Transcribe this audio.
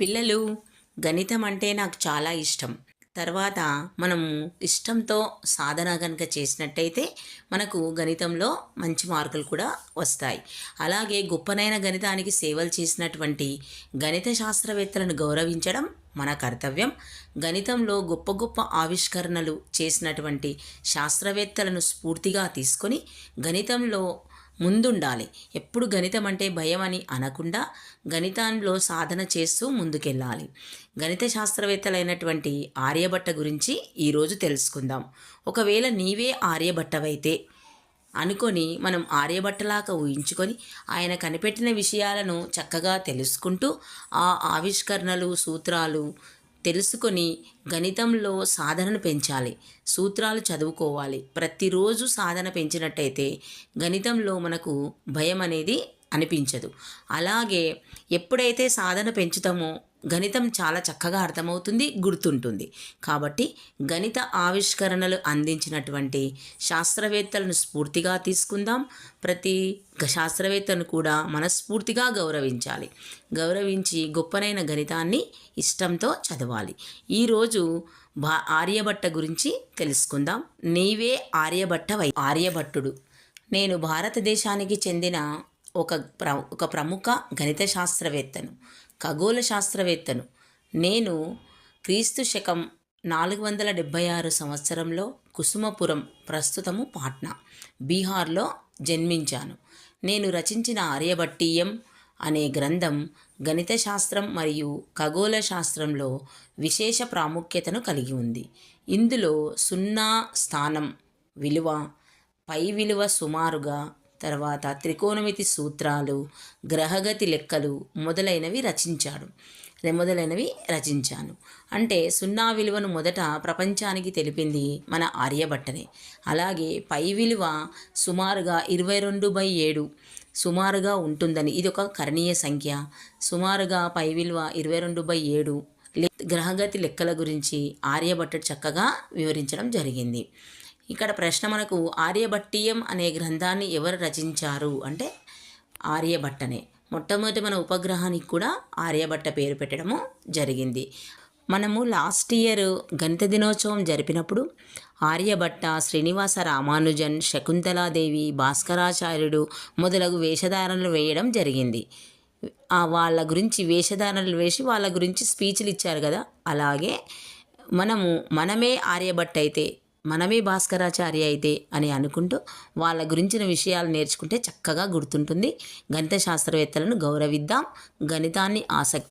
పిల్లలు గణితం అంటే నాకు చాలా ఇష్టం. తర్వాత మనము ఇష్టంతో సాధన కనుక చేసినట్టయితే మనకు గణితంలో మంచి మార్కులు కూడా వస్తాయి. అలాగే గొప్పనైన గణితానికి సేవలు చేసినటువంటి గణిత శాస్త్రవేత్తలను గౌరవించడం మన కర్తవ్యం. గణితంలో గొప్ప గొప్ప ఆవిష్కరణలు చేసినటువంటి శాస్త్రవేత్తలను స్ఫూర్తిగా తీసుకొని గణితంలో ముందుండాలి. ఎప్పుడు గణితం అంటే భయం అని అనకుండా గణితంలో సాధన చేస్తూ ముందుకెళ్ళాలి. గణిత శాస్త్రవేత్తలైనటువంటి ఆర్యభట్ట గురించి ఈరోజు తెలుసుకుందాం. ఒకవేళ నీవే ఆర్యభట్టవైతే అనుకొని మనం ఆర్యభట్టలాగా ఊహించుకొని ఆయన కనిపెట్టిన విషయాలను చక్కగా తెలుసుకుంటూ ఆ ఆవిష్కరణలు సూత్రాలు తెలుసుకొని గణితంలో సాధనను పెంచాలి. సూత్రాలు చదువుకోవాలి. ప్రతిరోజు సాధన పెంచినట్టయితే గణితంలో మనకు భయం అనేది అనిపించదు. అలాగే ఎప్పుడైతే సాధన పెంచుతామో గణితం చాలా చక్కగా అర్థమవుతుంది గుర్తుంటుంది. కాబట్టి గణిత ఆవిష్కరణలు అందించినటువంటి శాస్త్రవేత్తలను స్ఫూర్తిగా తీసుకుందాం. ప్రతి శాస్త్రవేత్తను కూడా మనస్ఫూర్తిగా గౌరవించాలి. గౌరవించి గొప్పనైన గణితాన్ని ఇష్టంతో చదవాలి. ఈరోజు భా ఆర్యభట్ట గురించి తెలుసుకుందాం. నీవే ఆర్యభట్ట వై ఆర్యభట్టుడు. నేను భారతదేశానికి చెందిన ఒక ప్ర ఒక ప్రముఖ గణిత శాస్త్రవేత్తను. ఖగోళ శాస్త్రవేత్తను నేను క్రీస్తు శకం నాలుగు వందల డెబ్భై ఆరు సంవత్సరంలో కుసుమపురం ప్రస్తుతము పాట్నా బీహార్లో జన్మించాను. నేను రచించిన ఆర్యభట్టీయం అనే గ్రంథం గణిత శాస్త్రం మరియు ఖగోళ శాస్త్రంలో విశేష ప్రాముఖ్యతను కలిగి ఉంది. ఇందులో సున్నా స్థానం విలువ పై విలువ సుమారుగా తర్వాత త్రికోణమితి సూత్రాలు గ్రహగతి లెక్కలు మొదలైనవి రచించాడు. మొదలైనవి రచించాను. అంటే సున్నా విలువను మొదట ప్రపంచానికి తెలిపింది మన ఆర్యభట్టనే అలాగే పై విలువ సుమారుగా ఇరవై రెండు బై ఏడు సుమారుగా ఉంటుందని ఇది ఒక కరణీయ సంఖ్య. సుమారుగా పై విలువ ఇరవై రెండు బై ఏడు గ్రహగతి లెక్కల గురించి ఆర్యభట్టడు చక్కగా వివరించడం జరిగింది. ఇక్కడ ప్రశ్న మనకు ఆర్యభట్టీయం అనే గ్రంథాన్ని ఎవరు రచించారు? అంటే ఆర్యభట్టనే. మొట్టమొదటి మన ఉపగ్రహానికి కూడా ఆర్యభట్ట పేరు పెట్టడము జరిగింది. మనము లాస్ట్ ఇయర్ గణిత దినోత్సవం జరిపినప్పుడు ఆర్యభట్ట శ్రీనివాస రామానుజన్ శకుంతలాదేవి భాస్కరాచార్యుడు మొదలగు వేషధారణలు వేయడం జరిగింది. వాళ్ళ గురించి వేషధారణలు వేసి వాళ్ళ గురించి స్పీచ్లు ఇచ్చారు కదా. అలాగే మనము మనమే ఆర్యభట్ట అయితే మనమే భాస్కరాచార్య అయితే అని అనుకుంటూ వాళ్ళ గురించిన విషయాలు నేర్చుకుంటే చక్కగా గుర్తుంటుంది. గణిత శాస్త్రవేత్తలను గౌరవిద్దాం. గణితాన్ని ఆసక్తి